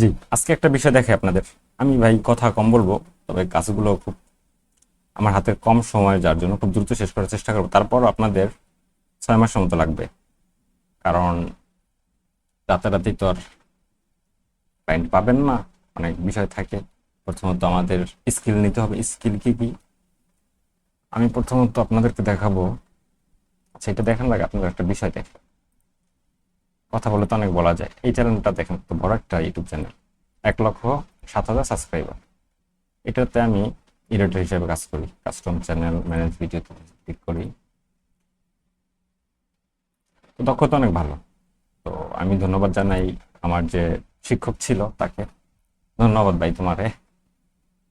জি, আজকে একটা বিষয় দেখে আপনাদের। আমি ভাই কথা কম বলব, তবে কাজগুলো খুব আমার হাতে কম সময়, যার জন্য খুব দ্রুত শেষ করার চেষ্টা করব। তারপর আপনাদের ছয় মাসের মতো লাগবে, কারণ রাতারাতি তো আর ক্লায়েন্ট পাবেন না, অনেক বিষয় থাকে। প্রথমত আমাদের স্কিল নিতে হবে। স্কিল কি কি? আমি প্রথমত আপনাদেরকে দেখাবো। সেটা এটা দেখান লাগে আপনাদের একটা বিষয় দেখেন কথা বলে তো অনেক বলা যায়। এই চ্যানেলটা দেখেন, তো বড় একটা ইউটিউব চ্যানেল এক লক্ষ সাত হাজার সাবস্ক্রাইবার এটাতে আমি এডিটর হিসেবে কাজ করি custom channel manage video click করি। তো দক্ষতা অনেক ভালো। তো আমি ধন্যবাদ জানাই আমার যে শিক্ষক ছিল তাকে। ধন্যবাদ ভাই তোমারে।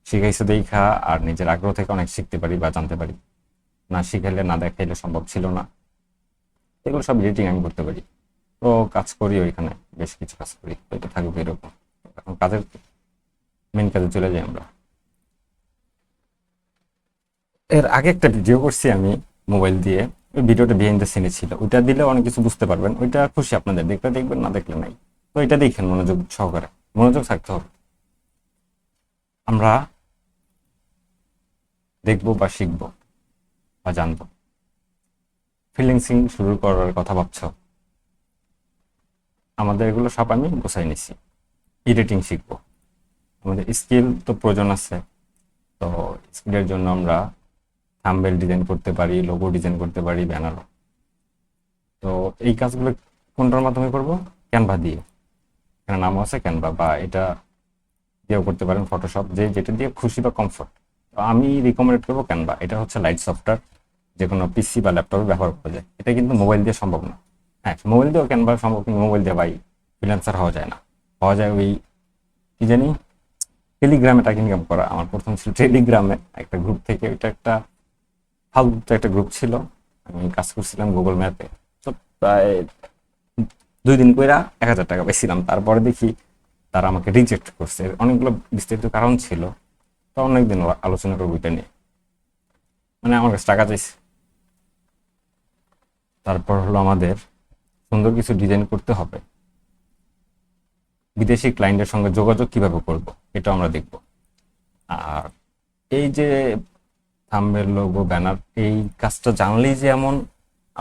শিখাইছো দেখা আর নিজের আগ্রহ থেকে অনেক শিখতে পারি বা জানতে পারি। না শিখাইলে, না দেখাইলে সম্ভব ছিল না। এগুলো সব এডিটিং আমি করতে পারি। তো কাজ করি ওইখানে, বেশ কিছু কাজ করি ওইটা থাকবে এরকম এখন কাজের মেন কাজে চলে যাই আমরা। এর আগে একটা ভিডিও করছি আমি মোবাইল দিয়ে, ওই ভিডিওটা বিহাইন্ড দ্য সিনে ছিল। ওইটা দিলে অনেক কিছু বুঝতে পারবেন, ওইটা খুশি আপনাদের দেখলে দেখবেন, না দেখলে নাই। তো এটা দেখেন মনোযোগ সহকারে, মনোযোগ থাকতে হবে। আমরা দেখব বা শিখব বা জানব। ফিলিংসিং শুরু করার কথা ভাবছ। আমাদের এগুলো সব আমি গোছাই নিছি। এডিটিং শিখব। আমাদের স্কিল তো প্রয়োজন আছে। তো স্কিলের জন্য আমরা থাম্বেল ডিজাইন করতে পারি লোগো ডিজাইন করতে পারি ব্যানারও তো এই কাজগুলো কোনটার মাধ্যমে করব? ক্যানভা দিয়ে। এখানে নামও আছে ক্যানভা বা এটা দিয়েও করতে পারেন ফটোশপ যে যেটা দিয়ে খুশি বা কমফোর্ট তো আমি রিকমেন্ড করব ক্যানভা এটা হচ্ছে লাইট সফটওয়্যার যে কোনো পিসি বা ল্যাপটপে ব্যবহার করা যায়। এটা কিন্তু মোবাইল দিয়ে সম্ভব না। হ্যাঁ মোবাইল দিয়েও ক্যানভা সম্ভব কিন্তু মোবাইল দিয়ে ভাই ফ্রিল্যান্সার হওয়া যায় না। হওয়া যায় ওই কি জানি? টেলিগ্রামে টাকা ইনকাম করা। আমার প্রথম ছিল টেলিগ্রামে একটা গ্রুপ থেকে ওইটা একটা ফালতু একটা গ্রুপ ছিল। আমি কাজ করছিলাম গুগল ম্যাপে তো প্রায় দুই দিন কইরা এক হাজার টাকা পাইছিলাম। তারপরে দেখি তারা আমাকে রিজেক্ট করছে। অনেকগুলো বিস্তারিত কারণ ছিল। তো অনেকদিন আলোচনা করব এটা নিয়ে। মানে আমার কাছে টাকা চাইছে। তারপর হলো আমাদের সুন্দর কিছু ডিজাইন করতে হবে। বিদেশি ক্লায়েন্টের সঙ্গে যোগাযোগ কীভাবে করব এটা আমরা দেখব। আর এই যে থাম্বের লোগো ব্যানার এই কাজটা জানলেই যে এমন,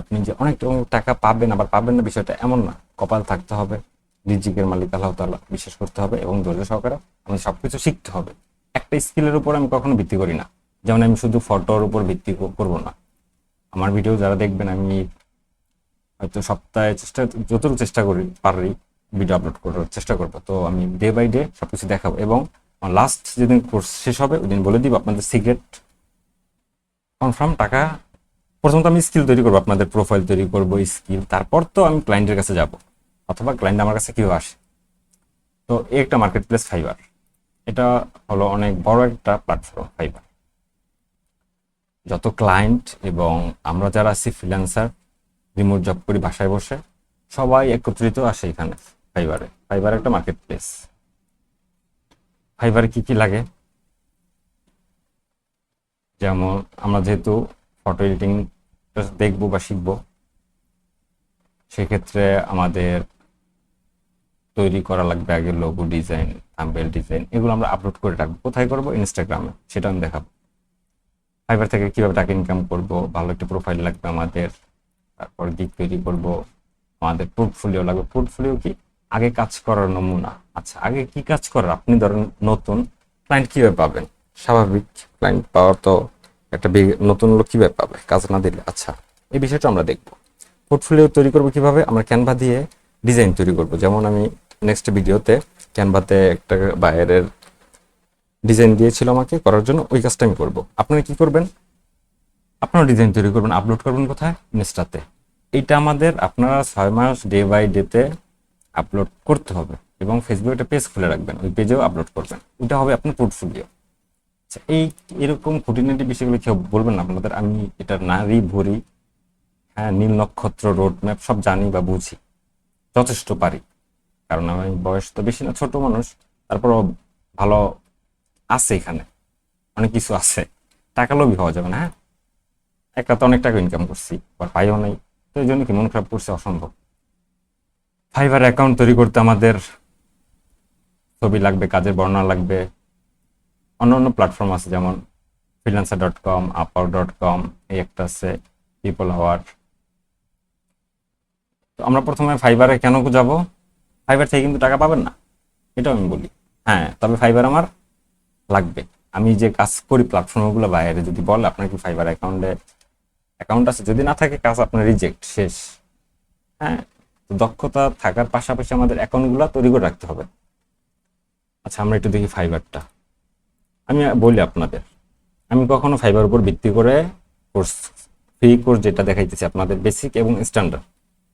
আপনি যে অনেক টাকা পাবেন, আবার পাবেন না, বিষয়টা এমন না। কপাল থাকতে হবে, রিজিকের মালিক আল্লাহ তাআলা বিশ্বাস করতে হবে এবং ধৈর্য সহকারে আমি সবকিছু শিখতে হবে। একটা স্কিলের উপর আমি কখনো ভিত্তি করি না। যেমন আমি শুধু ফটোর উপর ভিত্তি করব না। আমার ভিডিও যারা দেখবেন, আমি হয়তো সপ্তাহে চেষ্টা, যতটুকু চেষ্টা করি, পারি ভিডিও আপলোড করার চেষ্টা করব। তো আমি ডে বাই ডে সবকিছু দেখাবো এবং লাস্ট যেদিন কোর্স শেষ হবে ওই দিন বলে দিব আপনাদের সিক্রেট কনফার্ম টাকা। প্রথমত আমি স্কিল তৈরি করব, আপনাদের প্রোফাইল তৈরি করব স্কিল তারপর তো আমি ক্লায়েন্টের কাছে যাব, অথবা ক্লায়েন্ট আমার কাছে কীভাবে আসে। তো এই একটা মার্কেট প্লেস ফাইবার এটা হলো অনেক বড় একটা প্ল্যাটফর্ম ফাইবার যত ক্লায়েন্ট এবং আমরা যারা আছি ফ্রিল্যান্সার রিমোট জব করি বাসায় বসে। সবাই একত্রিত আসে এখানে, ফাইবারে। ফাইবার একটা মার্কেট প্লেস ফাইবারে কি কি লাগে? যেমন আমরা যেহেতু ফটো এডিটিং দেখব বা শিখব, সেক্ষেত্রে আমাদের তৈরি করা লাগবে আগে লোগো ডিজাইন থাম্বেল ডিজাইন এগুলো আমরা আপলোড করে রাখব। কোথায় করব? ইনস্টাগ্রামে সেটা আমি দেখাবো। ফাইবার থেকে কীভাবে টাকা ইনকাম করব? ভালো একটা প্রোফাইল লাগবে আমাদের। তারপর গিক তৈরি করব, আমাদের পোর্টফোলিও লাগবে। পোর্টফোলিও কি? আগে কাজ করার নমুনা। আচ্ছা আগে কি কাজ করার? আপনি ধরেন নতুন ক্লায়েন্ট কীভাবে পাবেন? স্বাভাবিক ক্লায়েন্ট পাওয়ার তো একটা নতুন লোক কীভাবে পাবে? কাজ না দিলে। আচ্ছা এই বিষয়টা আমরা দেখব। পোর্টফোলিও তৈরি করব কীভাবে? আমরা ক্যানভা দিয়ে ডিজাইন তৈরি করব। যেমন আমি নেক্সট ভিডিওতে ক্যানভাতে একটা বাইরের ডিজাইন দিয়েছিল আমাকে করার জন্য, ওই কাজটা আমি করব। আপনারা কি করবেন? আপনারা ডিজাইন তৈরি করবেন আপলোড করবেন কোথায়? ইনস্টাতে এইটা আমাদের আপনারা ছয় মাস ডে বাই ডেতে আপলোড করতে হবে এবং ফেসবুকে একটা পেজ খুলে রাখবেন, ওই পেজেও আপলোড করবেন। ওইটা হবে আপনার পোর্টফোলিও আচ্ছা এই এরকম খুঁটিনাটি বিষয়গুলো কেউ বলবেন না আপনাদের? আমি এটা নারী, ভরি হ্যাঁ নীল নক্ষত্র রোড ম্যাপ সব জানি বা বুঝি। যথেষ্ট পারি। কারণ আমি বয়স তো বেশি না, ছোট মানুষ। তারপরও ভালো আছে এখানে। অনেক কিছু আছে। টাকা লোভী হওয়া যাবে না হ্যাঁ? একটা তো অনেক টাকা ইনকাম করছি, আবার পাইও নাই, তো এই জন্য কি মন খারাপ করছে? অসম্ভব। ফাইবার অ্যাকাউন্ট তৈরি করতে আমাদের ছবি লাগবে, কাজের বর্ণনা লাগবে। অন্য অন্য প্ল্যাটফর্ম আছে, যেমন ফ্রিল্যান্সার ডট কম আপার ডট কম এই একটা আছে পিপল আওয়ার তো আমরা প্রথমে ফাইবারে কেন যাব? ফাইবার থেকে কিন্তু টাকা পাবেন না, এটাও আমি বলি। হ্যাঁ তবে ফাইবার আমার লাগবে। আমি যে কাজ করি প্ল্যাটফর্মগুলো বাইরে, যদি বলে আপনার কি ফাইবার অ্যাকাউন্টে অ্যাকাউন্ট আছে, যদি না থাকে কাজ আপনার রিজেক্ট শেষ। হ্যাঁ? তো দক্ষতা থাকার পাশাপাশি আমাদের অ্যাকাউন্টগুলো তৈরি করে রাখতে হবে। আচ্ছা আমরা একটু দেখি ফাইবারটা আমি বলি আপনাদের, আমি কখনো ফাইবার উপর ভিত্তি করে কোর্স ফ্রি কোর্স যেটা দেখাইতেছি আপনাদের বেসিক এবং স্ট্যান্ডার্ড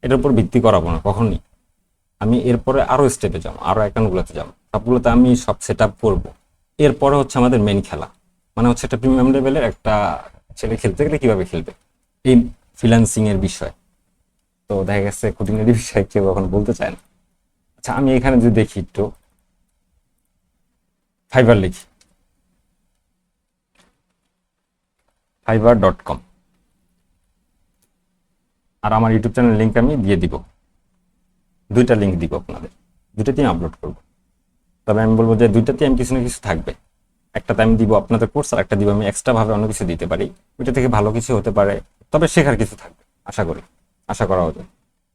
এটার উপর ভিত্তি করাবো না, কখনই। আমি এরপরে আরও স্টেপে যাব আরও অ্যাকাউন্টগুলোতে যাব। সবগুলোতে আমি সব সেট আপ করব। এরপরে হচ্ছে আমাদের মেন খেলা মানে হচ্ছে একটা প্রিমিয়াম লেভেলের একটা ছেলে খেলতে গেলে কীভাবে খেলবে? এই ফ্রিল্যান্সিং এর বিষয়। তো দেখা গেছে খুঁটিনাটি বিষয় কেউ এখন বলতে চায় না। আচ্ছা আমি এখানে যদি দেখি একটু ফাইবার লিখি। ফাইবার ডট কম আর আমার ইউটিউব চ্যানেল লিঙ্ক আমি দিয়ে দিব। দুইটা লিঙ্ক দিব আপনাদের। দুইটাতেই আপলোড করব। তবে আমি বলব যে দুইটাতেই আমি কিছু না কিছু থাকবে। একটাতে আমি দিব আপনাদের কোর্স আর একটা দিব আমি এক্সট্রা ভাবে অন্য কিছু দিতে পারি। ওইটা থেকে ভালো কিছু হতে পারে। তবে শেখার কিছু থাকবে। আশা করি, আশা করা হতো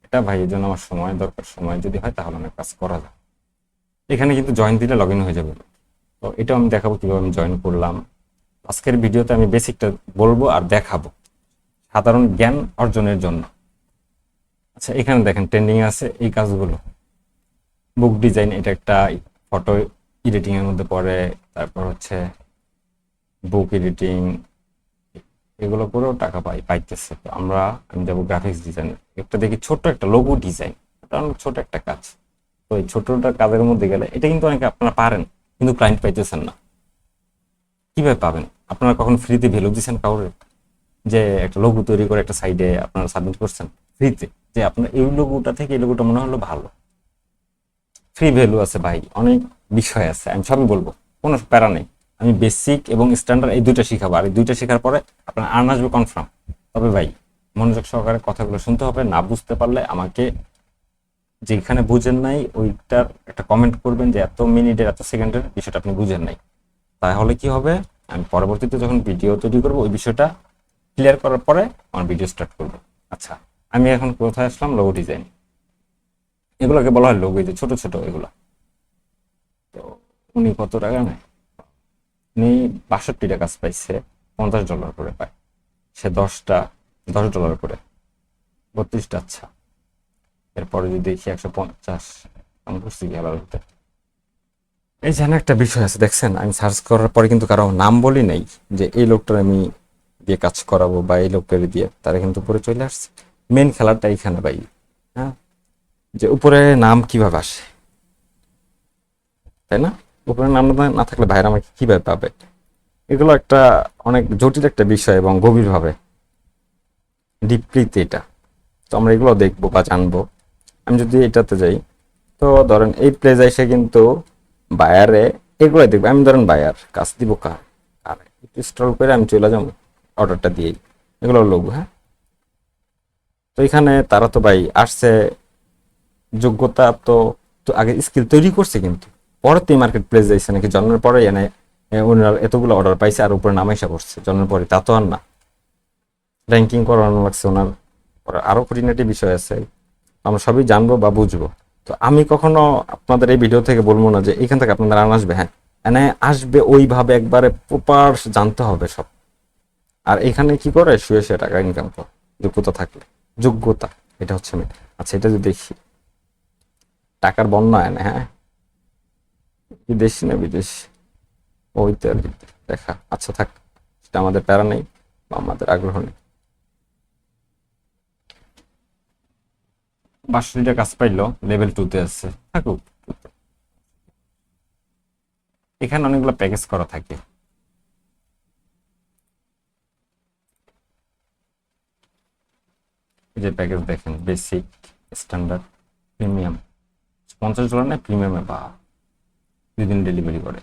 এটা ভাই জন্য আমার সময় দরকার। সময় যদি হয় তাহলে অনেক কাজ করা যায়। এখানে কিন্তু জয়েন দিলে লগ হয়ে যাবে। তো এটাও আমি দেখাবো কীভাবে আমি জয়েন করলাম। আজকের ভিডিওতে আমি বেসিকটা বলব আর দেখাবো। সাধারণ জ্ঞান অর্জনের জন্য। আচ্ছা এখানে দেখেন ট্রেন্ডিং আছে। এই কাজগুলো। বুক ডিজাইন এটা একটা ফটো এডিটিং এর মধ্যে পড়ে। তারপর হচ্ছে বুক এডিটিং এগুলো করেও টাকা পাই, পাইতেছে। আমরা, আমি যাব গ্রাফিক্স ডিজাইন একটা দেখি ছোট্ট একটা লোগো ডিজাইন এটা অনেক ছোট একটা কাজ। তো এই ছোটটা কাজের মধ্যে গেলে এটা কিন্তু অনেকে আপনারা পারেন, কিন্তু ক্লায়েন্ট পাইতেছেন না। কীভাবে পাবেন? আপনারা কখন ফ্রিতে ভ্যালু দিচ্ছেন কাউরে? যে একটা লোগো তৈরি করে একটা সাইডে আপনারা সাবমিট করছেন ফ্রিতে যে আপনার এই লোগোটা থেকে এই লোগোটা মনে হলো ভালো। ফ্রি ভ্যালু আছে ভাই, অনেক বিষয় আছে, আমি সবই বলব। কোনো প্যারা নেই। আমি বেসিক এবং স্ট্যান্ডার্ড এই দুইটা শিখাবো। আর এই দুইটা শেখার পরে আপনার আর্ন আসবে কনফার্ম তবে ভাই, মনোযোগ সহকারে কথাগুলো শুনতে হবে, না বুঝতে পারলে আমাকে যেখানে বুঝেন নাই, ওইটার একটা কমেন্ট করবেন যে এত মিনিটের এত সেকেন্ডের বিষয়টা আপনি বুঝেন নাই। তাহলে কি হবে? আমি পরবর্তীতে যখন ভিডিও তৈরি করব, ওই বিষয়টা ক্লিয়ার করার পরে আমার ভিডিও স্টার্ট করব। আচ্ছা আমি এখন কোথায় আসলাম? লোগো ডিজাইন এগুলোকে বলা হয় লোগো ছোট ছোট এগুলা। তো উনি কত টাকা নেয়? উনি বাষট্টিটা কাজ পাইছে, পঞ্চাশ ডলার করে পায়। সে দশটা, দশ ডলার করে। বত্রিশটা আচ্ছা। এরপরে যদি দেখি একশো পঞ্চাশ, আমি করছি খেলার ভিতরে এই যেন একটা বিষয় আছে, দেখছেন? আমি সার্চ করার পরে কিন্তু কারও নাম বলি নাই যে এই লোকটার আমি দিয়ে কাজ করাবো বা এই লোকটার দিয়ে, তারা কিন্তু উপরে চলে আসছে। মেন খেলাটা এইখানে ভাই হ্যাঁ? যে উপরে নাম কীভাবে আসে? তাই না? উপরে নাম না- থাকলে ভাইরা আমাকে কীভাবে পাবে? এগুলো একটা অনেক জটিল একটা বিষয় এবং গভীরভাবে। ডিপলিতে এটা। তো আমরা এগুলো দেখব বা জানব। আমি যদি এটাতে যাই, তো ধরেন এই প্লেজে এসে কিন্তু বায়ারে এগুলো দেখব। আমি ধরেন বায়ার কাজ দিব কার? আর একটু স্টল করে আমি চলে যাব অর্ডারটা দিয়েই। এগুলো লোক হ্যাঁ? তো এখানে তারা তো ভাই আসছে, যোগ্যতা তো আগে স্কিল তৈরি করছে কিন্তু। পরে তো মার্কেট প্লেস যাইছে নাকি? জন্মের পরে এনে এ, ওনার এতগুলো অর্ডার পাইছে আর উপরে নামাইসা করছে জন্মের পরে তা তো আর না। র্যাঙ্কিং করানো লাগছে ওনার পরে আরও খুঁটিনাটি বিষয় আছে। আমরা সবই জানব বা বুঝব। তো আমি কখনো আপনাদের এই ভিডিও থেকে বলব না যে এখান থেকে আপনাদের আন আসবে হ্যাঁ। এনে আসবে ওইভাবে একবারে প্রপার জানতে হবে সব। আর এখানে কি করে? শুয়ে শুয়ে টাকা ইনকাম করে। যোগ্যতা থাকলে। যোগ্যতা এটা হচ্ছে। আচ্ছা এটা যদি দেখি। টাকার বন্যা এনে হ্যাঁ। বিদেশি না বিদেশি? ওই তো দেখা। আচ্ছা থাক, সেটা আমাদের প্যারা নেই বা আমাদের আগ্রহ নেই। বাষট্টিটা কাজ পাইলো লেভেল টু তে আছে। থাকুক। এখানে অনেকগুলো প্যাকেজ করা থাকে। যে প্যাকেজ দেখেন বেসিক স্ট্যান্ডার্ড প্রিমিয়াম পঞ্চাশ ডলার না প্রিমিয়ামে বা দিন ডেলিভারি করে।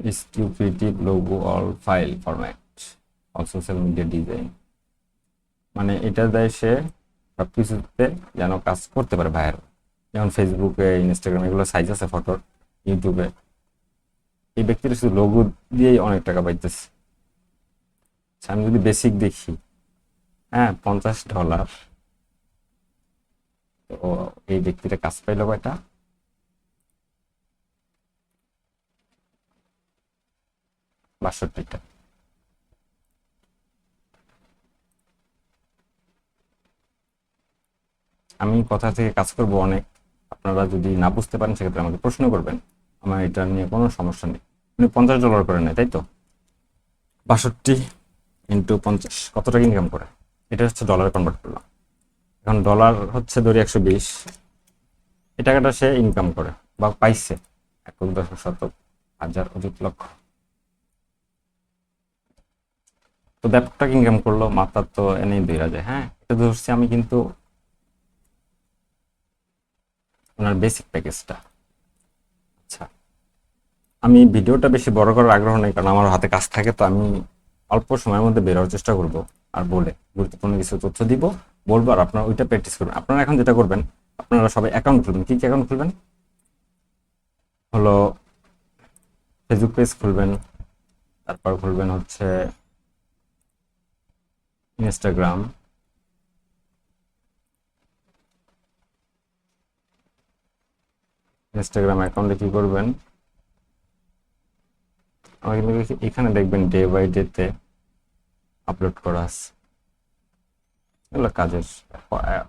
স্টিউপিটিভ logo all file format all social media design মানে এটা দেয় সে সব কিছুতে যেন কাজ করতে পারে ভাইয়ের যেমন ফেসবুকে ইনস্টাগ্রামে এগুলো সাইজ আছে ফটোর ইউটিউবে এই ব্যক্তির শুধু লোগো দিয়েই অনেক টাকা পাইতেছে। আচ্ছা, আমি যদি বেসিক দেখি হ্যাঁ পঞ্চাশ ডলার তো এই ব্যক্তিটা কাজ পাইলো কয়টা? বাষট্টিটা আমি কথা থেকে কাজ করব অনেক। আপনারা যদি না বুঝতে পারেন, সেক্ষেত্রে আমাকে প্রশ্ন করবেন। আমার এটা নিয়ে কোনো সমস্যা নেই। উনি পঞ্চাশ ডলার করে নেয়, তাই তো? বাষট্টি ইন্টু পঞ্চাশ, কত টাকা ইনকাম করে? এটা হচ্ছে ডলার কনভার্ট করলাম। এখন ডলার হচ্ছে ধরি একশো বিশ। এই টাকাটা সে ইনকাম করে, বা পাইছে। একক দশক শতক, হাজার অযুত লক্ষ। তো ব্যাপক টাকা ইনকাম করল মাথার তো এনেই দুই যায় হ্যাঁ? এটা ধরছি আমি কিন্তু ওনার বেসিক প্যাকেজটা আচ্ছা আমি ভিডিওটা বেশি বড় করার আগ্রহ নেই, কারণ আমার হাতে কাজ থাকে, তো আমি অল্প সময়ের মধ্যে বেরোর চেষ্টা করব আর বলে গুরুত্বপূর্ণ কিছু তথ্য দিব, বলব আর আপনারা ওইটা প্র্যাকটিস করবেন। আপনারা এখন যেটা করবেন, আপনারা সবাই অ্যাকাউন্ট খুলবেন। কি কি অ্যাকাউন্ট খুলবেন? হলো ফেসবুক পেজ খুলবেন, তারপর খুলবেন হচ্ছে ইনস্টাগ্রাম ইনস্টাগ্রাম অ্যাকাউন্টে কি করবেন? আমার কিন্তু এখানে দেখবেন ডে বাই ডেতে আপলোড করা আছে। এগুলো কাজের,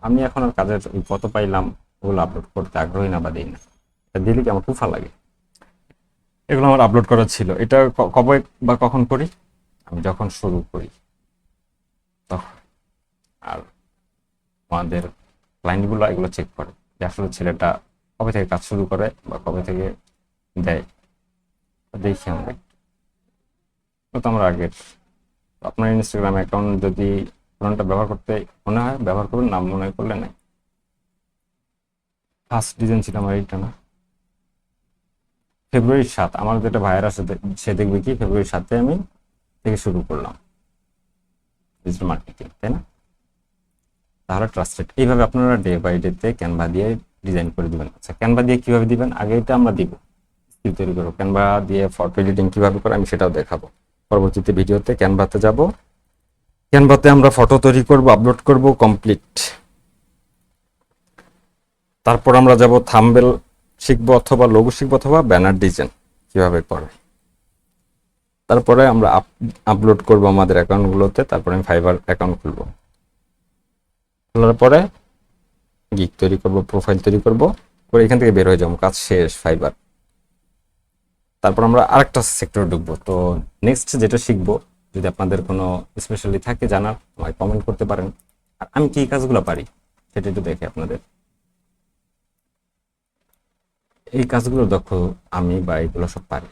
আমি এখন আর কাজের কত পাইলাম, ওগুলো আপলোড করতে আগ্রহী না বা দিই না। এটা দিলে কি আমার কুফা লাগে? এগুলো আমার আপলোড করা ছিল। এটা কবে বা কখন করি? আমি যখন শুরু করি। তখন আর আমাদের ক্লায়েন্টগুলো এগুলো চেক করে। যে আসলে ছেলেটা কবে থেকে কাজ শুরু করে বা কবে থেকে দেয় দেখি আমরা। তো আমরা আগের। আপনার ইনস্টাগ্রাম অ্যাকাউন্ট যদি পুরোনটা ব্যবহার করতে মনে হয়, ব্যবহার করবেন না মনে করলে নাই। ফার্স্ট ডিজাইন ছিল আমার এইটা না। ফেব্রুয়ারি সাত, আমার যেটা ভাইয়ের আছে, সে দেখবে কি? ফেব্রুয়ারি সাতে আমি থেকে শুরু করলাম। ডিজিটাল মার্কেটিং তাই না? তাহলে ট্রাস্টেড এইভাবে আপনারা ডে বাই ডেতে ক্যানভা দিয়ে ডিজাইন করে দিবেন। আচ্ছা ক্যানভা দিয়ে কীভাবে দিবেন? আগে এটা আমরা দিব। স্কিল তৈরি করব। ক্যানভা দিয়ে ফটো এডিটিং কীভাবে করে, আমি সেটাও দেখাবো। পরবর্তীতে ভিডিওতে ক্যানভাতে যাব। ক্যানভাতে আমরা ফটো তৈরি করব আপলোড করব কমপ্লিট তারপর আমরা যাব থাম্বেল শিখব অথবা লোগো শিখব অথবা ব্যানার ডিজাইন কীভাবে করে তারপরে আমরা আপলোড করব আমাদের অ্যাকাউন্টগুলোতে তারপরে আমি ফাইবার অ্যাকাউন্ট খুলবো। খোলার পরে গিক তৈরি করব প্রোফাইল তৈরি করব, করে এখান থেকে বের হয়ে যাব, কাজ শেষ ফাইবার তারপর আমরা আরেকটা সেক্টর ঢুকবো। তো নেক্সট যেটা শিখব, যদি আপনাদের কোনো স্পেশালি থাকে জানার আমাকে কমেন্ট করতে পারেন। আর আমি কি কাজগুলো পারি, সেটা একটু দেখে আপনাদের। এই কাজগুলো দক্ষ আমি বা এগুলো সব পারি।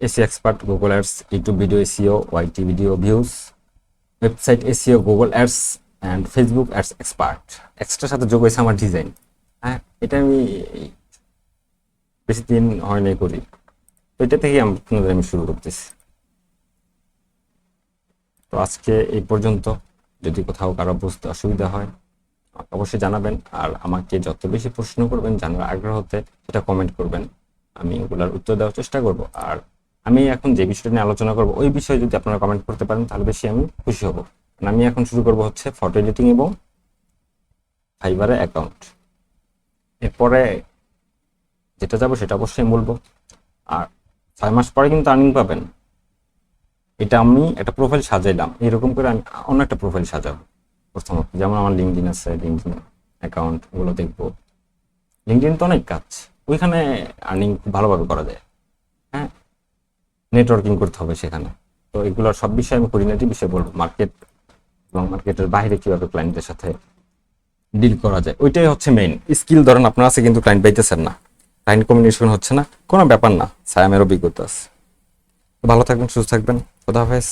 SEO expert Google Ads YouTube video SEO YT video views website SEO Google Ads and Facebook Ads expert এক্সট্রার সাথে যোগ হয়েছে আমার ডিজাইন হ্যাঁ এটা আমি বেশি দিন হয় নাই করি। তো এটা থেকে আমি শুরু করতেছি। তো আজকে এই পর্যন্ত। যদি কোথাও কারও বুঝতে অসুবিধা হয়, অবশ্যই জানাবেন। আর আমাকে যত বেশি প্রশ্ন করবেন, জানার আগ্রহ হতে সেটা কমেন্ট করবেন। আমি ওগুলার উত্তর দেওয়ার চেষ্টা করব। আর আমি এখন যে বিষয়টা নিয়ে আলোচনা করব, ওই বিষয়ে যদি আপনারা কমেন্ট করতে পারেন, তাহলে বেশি আমি খুশি হব। আমি এখন শুরু করব হচ্ছে ফটো এডিটিং এবং ফাইবারে অ্যাকাউন্ট এরপরে যেটা যাব সেটা অবশ্যই বলব। আর ছয় মাস পরে কিন্তু আর্নিং পাবেন। এটা আমি একটা প্রোফাইল সাজাইলাম। এরকম করে আমি অন্য একটা প্রোফাইল সাজাবো। প্রথমত যেমন আমার লিঙ্কডিন আছে লিঙ্কডিন অ্যাকাউন্ট ওগুলো দেখব। লিঙ্কডিন তো অনেক কাজ। ওইখানে আর্নিং খুব ভালোভাবে করা যায়। হ্যাঁ? নেটওয়ার্কিং করতে হবে সেখানে। তো এগুলোর সব বিষয়ে আমি কোর্ডিনেটিভ বিষয়ে বলব। মার্কেট এবং মার্কেটের বাইরে কীভাবে ক্লায়েন্টদের সাথে ডিল করা যায়, ওইটাই হচ্ছে মেইন স্কিল ধরেন আপনার আছে কিন্তু ক্লায়েন্ট পাইতেছেন না। ক্লায়েন্ট কমিউনিকেশন হচ্ছে না, কোনো ব্যাপার না। সায়ামের অভিজ্ঞতা আছে। ভালো থাকবেন, সুস্থ থাকবেন। খোদা হাফেজ।